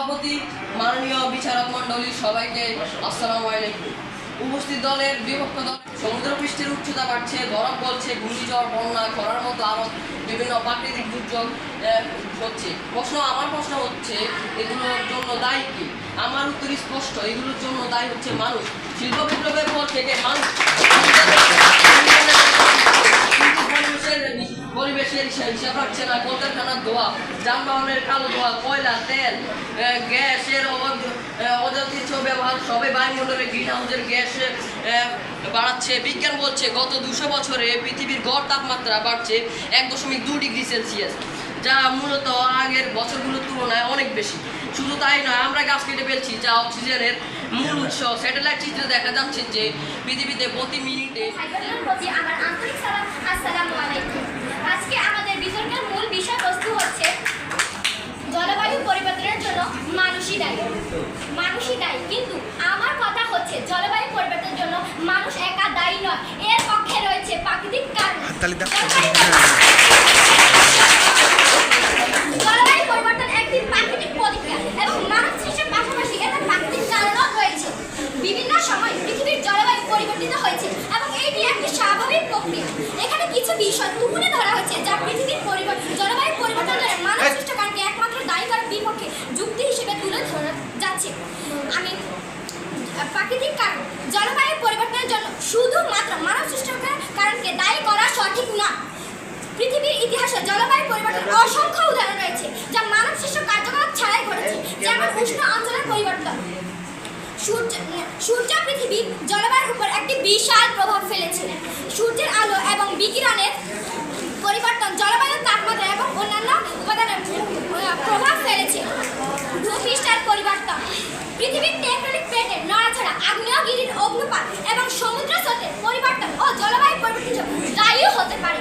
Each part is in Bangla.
সভাপতি, মাননীয় বিচারক মণ্ডলী সবাইকে আসসালামু আলাইকুম। উপস্থিত দলের বিভক্ত দল সমুদ্র পৃষ্ঠের উচ্চতা বাড়ছে বরফ গলছে ঘূর্ণিঝড়, বন্যা, খরার মতো আরও বিভিন্ন প্রাকৃতিক দুর্যোগ হচ্ছে। প্রশ্ন, আমার প্রশ্ন হচ্ছে, এগুলোর জন্য দায়ী কি? আমার উত্তর স্পষ্ট, এগুলোর জন্য দায়ী হচ্ছে মানুষ। শিল্প বিপ্লবের পর থেকে মানুষ পরিবেশের হিসাব রাখছে না, কলকারখানার ধোয়া, যানবাহনের কালো ধোয়া, কয়লা, তেল গ্যাসের অযথেচ্ছ ব্যবহার, সবে বায়ুমণ্ডলে গ্রিন হাউসের গ্যাস বাড়াচ্ছে। বিজ্ঞান বলছে, গত দুশো বছরে পৃথিবীর গড় তাপমাত্রা বাড়ছে এক দশমিক দু ডিগ্রি সেলসিয়াস, যা মূলত আগের বছরগুলোর তুলনায় অনেক বেশি। শুধু তাই নয়, আমরা গাছ কেটে ফেলছি, যা অক্সিজেনের মূল উৎস। স্যাটেলাইট চিত্রে দেখা যাচ্ছে যে পৃথিবীতে প্রতি মিনিটে আসসালামু আলাইকুম। আজকে আমাদের বিতর্কের মূল বিষয়বস্তু হচ্ছে জলবায়ু পরিবর্তনের জন্য মানুষই দায়ী। মানুষই দায়ী কিন্তু আমার কথা হচ্ছে জলবায়ু পরিবর্তনের জন্য মানুষ একা দায়ী নয়। এর পক্ষে রয়েছে প্রাকৃতিক কারণ তালি দাও। জলবায়ু জলবায়ু পরিবর্তন একটি প্রাকৃতিক প্রতিক্রিয়া এবং মানব সৃষ্টির পাশাপাশি এর প্রাকৃতিক কারণও রয়েছে বিভিন্ন সময় পৃথিবীর জলবায়ু পরিবর্তিত হয়েছে এবং এটি একটি স্বাভাবিক প্রক্রিয়া এখানে কিছু বিষয় তুলে ধরা হয়েছে, যা পৃথিবীর পরিবর্তন জলবায়ু পরিবর্তনের মানব সৃষ্ট কারণকে একমাত্র দায়ী করার বিপক্ষে যুক্তি হিসেবে তুলে ধরা যাচ্ছে। আমি, প্রাকৃতিক কারণ, জলবায়ু পরিবর্তনের জন্য শুধুমাত্র মানব সৃষ্ট কারণকে দায়ী করা সঠিক নয় পৃথিবীর ইতিহাসে জলবায়ু পরিবর্তনের অসংখ্য উদাহরণ রয়েছে, যা মানব সৃষ্ট কার্যকলাপ ছাড়াই ঘটেছে, যেমন উষ্ণ অঞ্চলের পরিবর্তন। সূর্য সূর্য পৃথিবীর জলবায়ুর উপর একটি বিশাল প্রভাব ফেলেছে। সূর্যের আলো এবং বিকিরণের পরিবর্তন জলবায়ুর তাপমাত্রা এবং অন্যান্য উপাদানের প্রভাব ফেলেছে। ভূপৃষ্ঠের পরিবর্তন। পৃথিবীর টেকটনিক প্লেটের নড়াচড়া, আগ্নেয়গিরির অগ্নুপাত এবং সমুদ্র স্রোতের পরিবর্তন ও জলবায়ু পরিবর্তন দায়ী হতে পারে।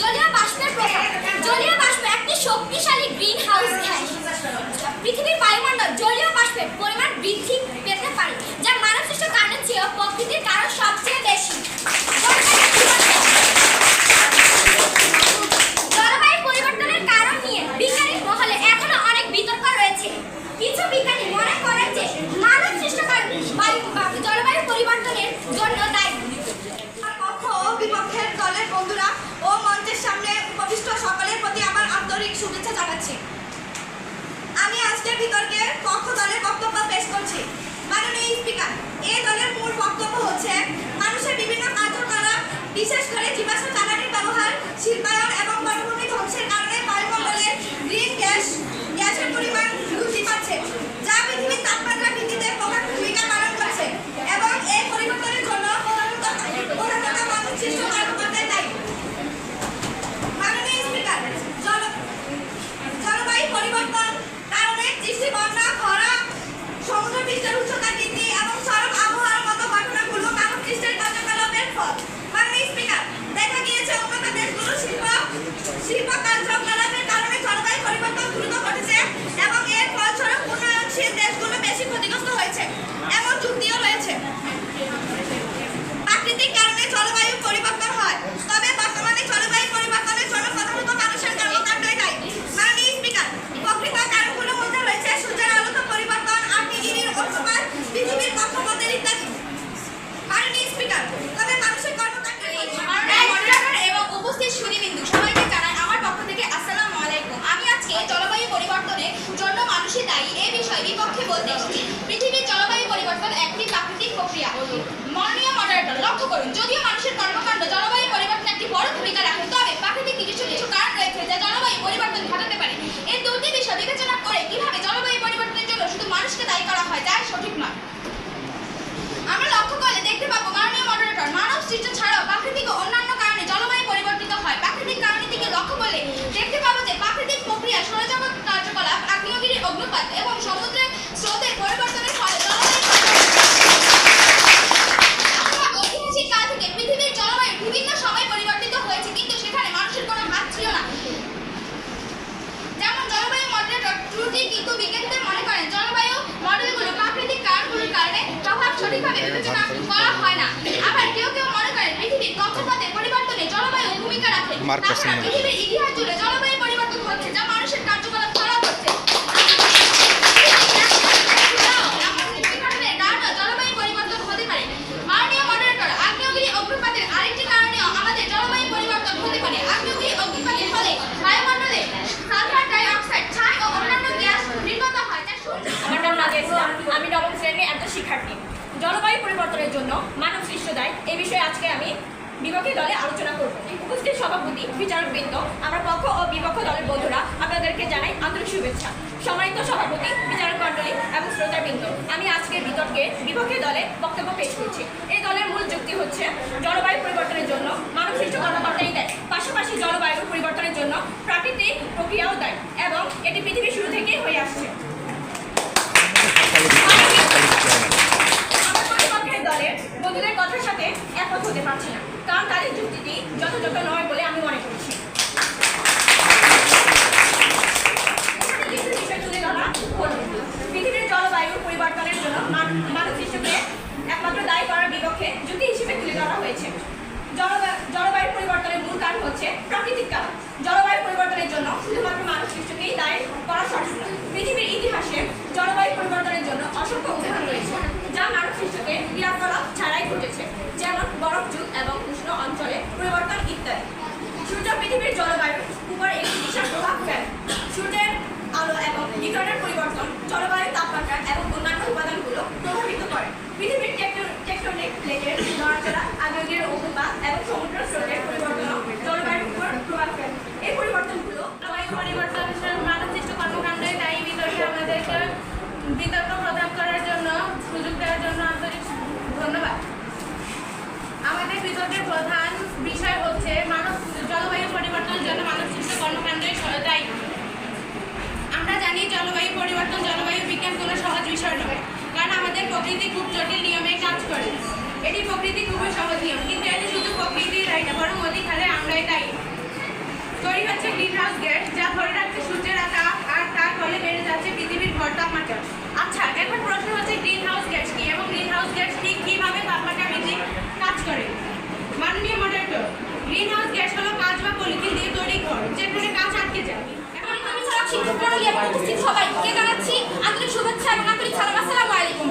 জলীয় বাষ্পের প্রভাব। জলীয় বাষ্প একটি শক্তিশালী গ্রিন হাউস গ্যাস। পৃথিবীর বায়ুমণ্ডল জলীয় বাষ্পের পরিমাণ বৃদ্ধি মানুষকে দায়ী করা হয় যা সঠিক নয়। আমরা লক্ষ্য করলে দেখতে পাবো মাননীয় মডারেটর মানব সৃষ্ট ছাড়াও প্রাকৃতিক ও অন্যান্য কারণে জলবায়ু পরিবর্তিত হয় প্রাকৃতিক কারণের দিকে লক্ষ্য করলে দেখতে পাবো যে প্রাকৃতিক প্রক্রিয়া সৌরজগৎ কার্যকলাপ আগ্নেয়গিরির অগ্নুপাত এবং সমুদ্রের স্রোতের পরিবর্তনের ফলে জলবায়ু অথবা ঐতিহাসিক কাল থেকে পৃথিবীর জলবায়ু বিভিন্ন সময় পরিবর্তিত হয়েছে কিন্তু সেখানে মানুষের কোনো হাত ছিল না যেমন জলবায়ু কিন্তু বিজ্ঞানীদের মনে করেন জলবায়ু মডেলগুলো প্রাকৃতিক কারণগুলোর কারণে প্রভাব সঠিকভাবে বিবেচনা করা হয় না আবার কেউ কেউ মনে করেন পৃথিবীর কক্ষপথের পরিবর্তনে জলবায়ু ভূমিকা রাখে। পৃথিবীর ইতিহাস জুড়ে জলবায়ু এই বিষয়ে আজকে আমি বিপক্ষী দলে আলোচনা করব। উপস্থিত সভাপতি বিচারকবৃন্দ আমার পক্ষ ও বিপক্ষ দলের বন্ধুরা, আপনাদেরকে জানাই আন্তরিক শুভেচ্ছা। সম্মানিত সভাপতি, বিচারক মণ্ডলী এবং শ্রোতাবৃন্দ, আমি আজকের বিতর্কে বিপক্ষী দলে বক্তব্য পেশ করছি। এই দলের মূল যুক্তি হচ্ছে জলবায়ু পরিবর্তনের জন্য মানব সৃষ্ট কর্মকর্তাই দেয়। পাশাপাশি জলবায়ু পরিবর্তনের জন্য প্রাকৃতিক প্রক্রিয়াও দেয় এবং এটি পৃথিবীর শুরু থেকেই হয়ে আসছে। পরিবর্তন ইত্যাদি বিষয় নয়, কারণ আমাদের প্রকৃতি খুব জটিল নিয়মে কাজ করে। এটি প্রকৃতি খুবই সহজ নিয়ম, কিন্তু এটি শুধু প্রকৃতি তাই না, বরং অধিকারে আমরাই তাই তৈরি হচ্ছে গ্রিন হাউস গ্যাস যা ধরে রাখছে সূর্যের তাপ আর তার ফলে বেড়ে যাচ্ছে পৃথিবীর ঘর তাপমাত্রা। আচ্ছা এখন প্রশ্ন হচ্ছে গ্রিন হাউস গ্যাস কি এবং গ্রিন হাউস গ্যাস ঠিক কীভাবে তাপমাত্রা বৃদ্ধি কাজ করে? মাননীয় মডেল গ্রিন হাউস গ্যাস হলো কাঁচ বা পলিথিন দিয়ে তৈরি ঘর, যেখানে কাঁচ আটকে যায়। জানাচ্ছি প্রণালী এবং উপস্থিত সবাইকে জানাচ্ছি আন্তরিক শুভেচ্ছা এবং আন্তরিক সালাম। আসসালামু আলাইকুম।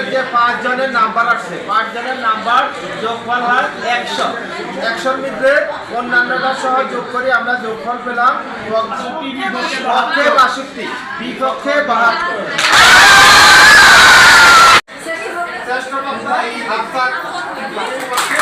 আমাদের যে পাঁচ জনের নাম্বার আসছে পাঁচ জনের নাম্বার যোগফল হয় একশো। একশোর মধ্যে অন্যান্যটা যোগ করে আমরা যোগফল পেলাম পক্ষে